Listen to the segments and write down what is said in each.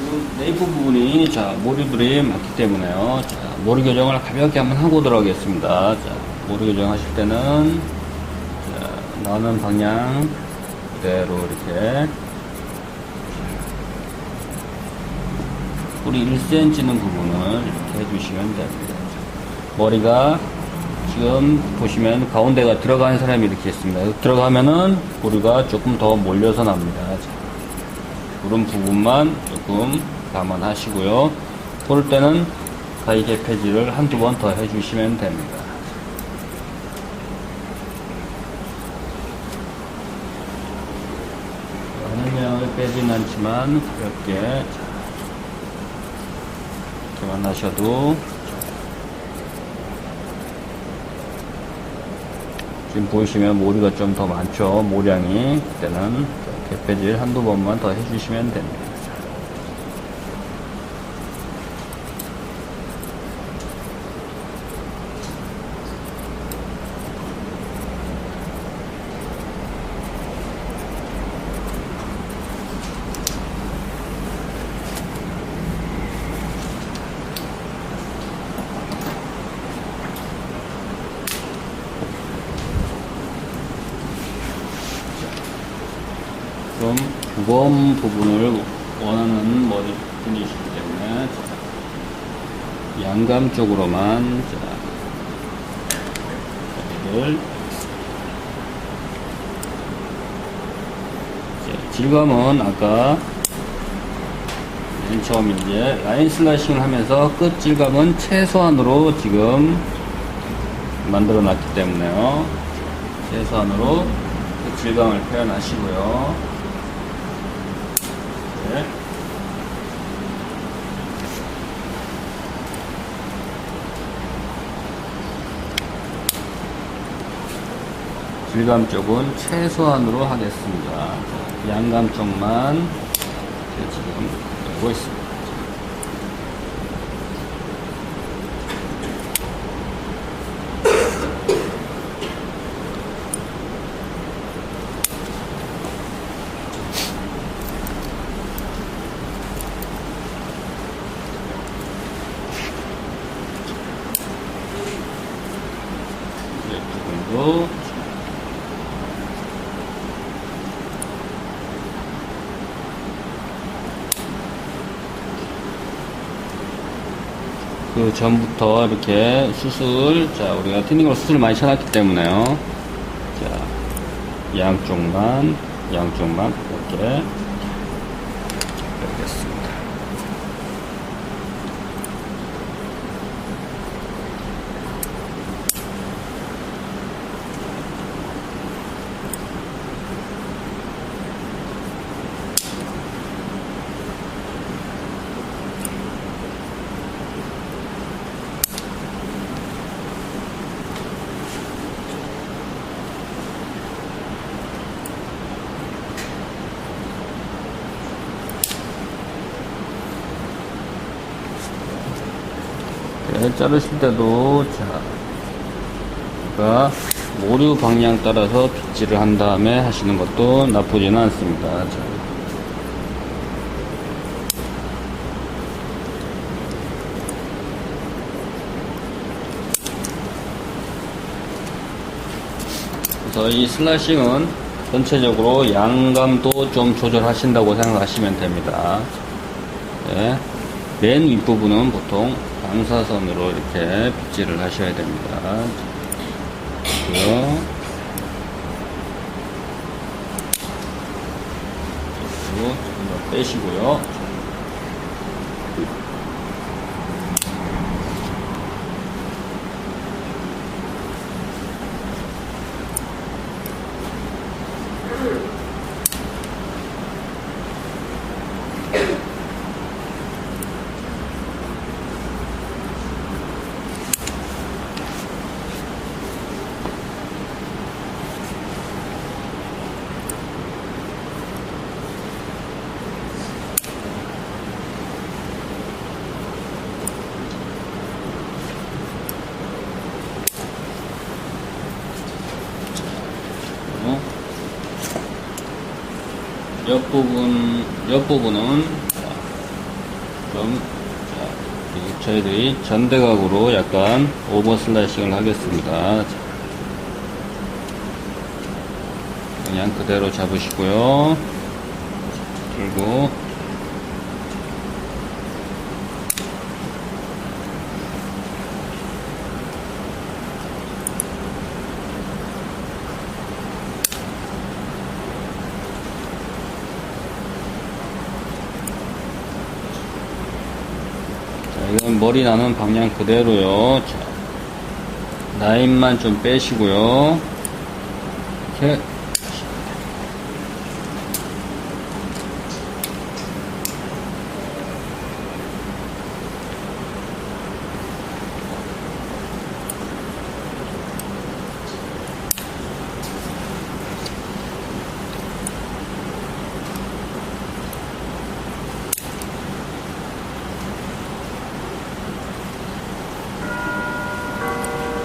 지금 네이프 부분이 자 모리들이 많기 때문에요. 자, 모리 교정을 가볍게 한번 하고 들어가겠습니다. 자, 모리 교정 하실 때는 자, 나오는 방향 그대로 이렇게 뿌리 1cm는 부분을 이렇게 해주시면 됩니다. 머리가 지금 보시면 가운데가 들어가는 사람이 이렇게 있습니다. 들어가면은 머리가 조금 더 몰려서 납니다. 그런 부분만 조금 감안하시고요. 볼 때는 가위 개폐지를 한두 번 더 해주시면 됩니다. 하늘명을 빼진 않지만 가볍게 이렇게만 하셔도 지금 보시면 모리가 좀 더 많죠 모량이 그때는 개폐질 한두 번만 더 해주시면 됩니다 좀 부검 부분을 원하는 머리 분이시기 때문에 양감 쪽으로만 자, 자, 질감은 아까 맨 처음 이제 라인 슬라이싱을 하면서 끝 질감은 최소한으로 지금 만들어 놨기 때문에요. 최소한으로 끝 질감을 표현하시고요 질감 쪽은 최소한으로 하겠습니다. 양감 쪽만 지금 하고 있습니다. 이제 부분도 그 전부터 이렇게 수술, 자, 우리가 튜닝으로 수술을 많이 쳐놨기 때문에요. 자, 양쪽만, 양쪽만 이렇게 빼겠습니다. 네, 자르실 때도 자, 그러니까 모류 방향 따라서 빗질을 한 다음에 하시는 것도 나쁘지는 않습니다. 자. 그래서 이 슬라이싱은 전체적으로 양감도 좀 조절하신다고 생각하시면 됩니다. 네. 맨 윗부분은 보통 방사선으로 이렇게 빗질을 하셔야 됩니다. 그리고 조금 더 빼시고요. 어? 옆부분, 옆부분은 자, 좀, 자, 이 저희들이 전대각으로 약간 오버 슬라이싱을 하겠습니다. 자, 그냥 그대로 잡으시고요. 들고, 머리 나는 방향 그대로요. 자, 라인만 좀 빼시고요. 이렇게.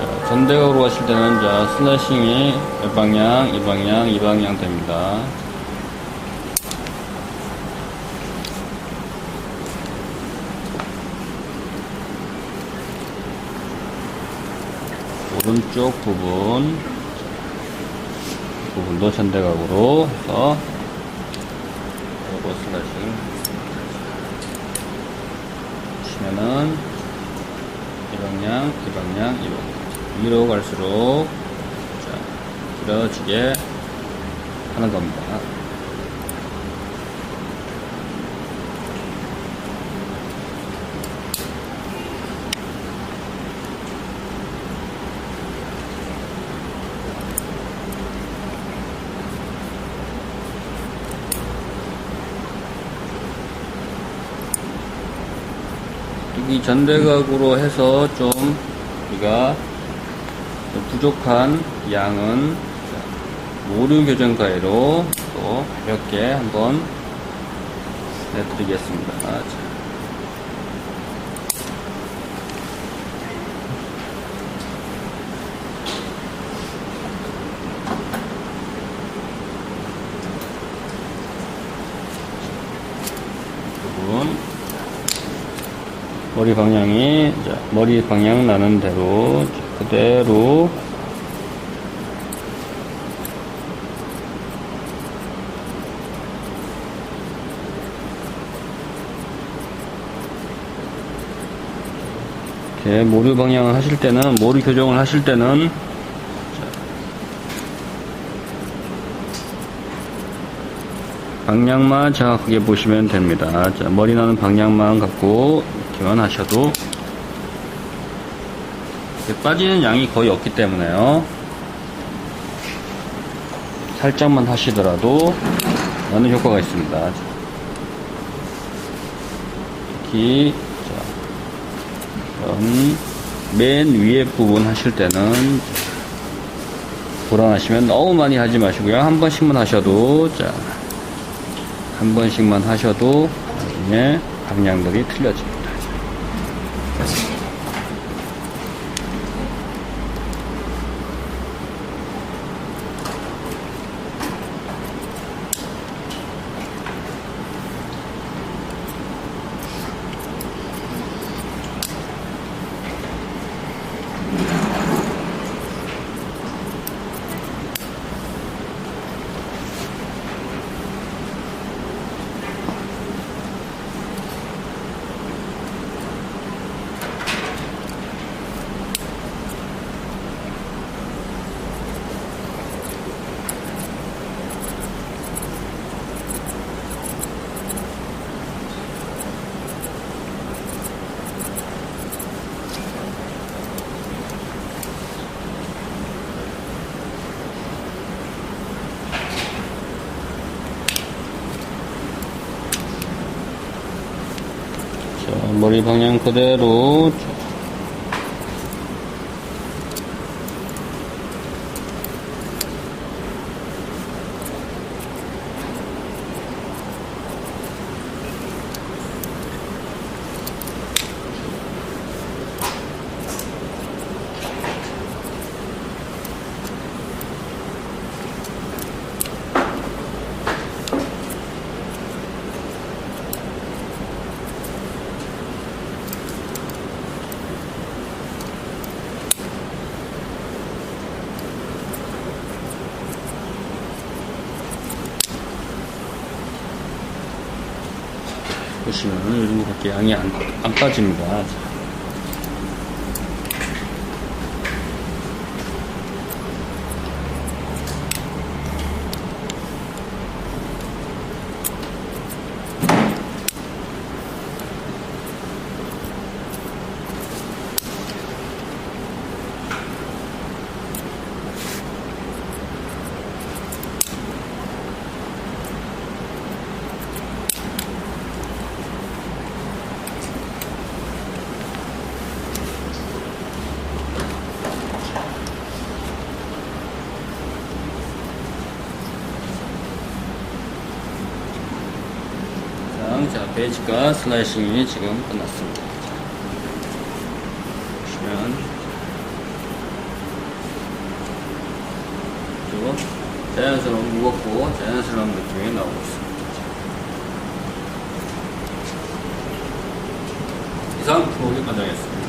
자, 전대각으로 가실 때는 자, 슬래싱이 몇 방향, 이 방향, 이 방향 됩니다. 오른쪽 부분 부분도 전대각으로 해서 오버 슬래싱 보시면은 이 방향, 이 방향, 이 방향. 위로 갈수록 자, 길어지게 하는 겁니다. 이 전대각으로 해서 좀 우리가 좀 부족한 양은 모류 교정 가위로 또 가볍게 한번. 부분 머리 방향이 자, 머리 방향 나는 대로 자, 그대로 이렇게 모류 방향을 하실 때는 모류 교정을 하실 때는 자, 방향만 정확하게 보시면 됩니다. 자, 머리 나는 방향만 갖고 이렇게만 하셔도 빠지는 양이 거의 없기 때문에요. 살짝만 하시더라도 나는 효과가 있습니다. 특히 맨 위에 부분 하실 때는 불안하시면 너무 많이 하지 마시고요. 한 번씩만 하셔도 자, 한 번씩만 하셔도 나중에 방향들이 틀려집니다. 자, 머리 방향 그대로 보시면 이 정도밖에 양이 안, 안 빠집니다. 자. 자, 베이지가 슬라이싱이 지금 끝났습니다. 보시면 그리고 자연스러운 무겁고 자연스러운 느낌이 나오고 있습니다. 이상 프로기 과정이었습니다.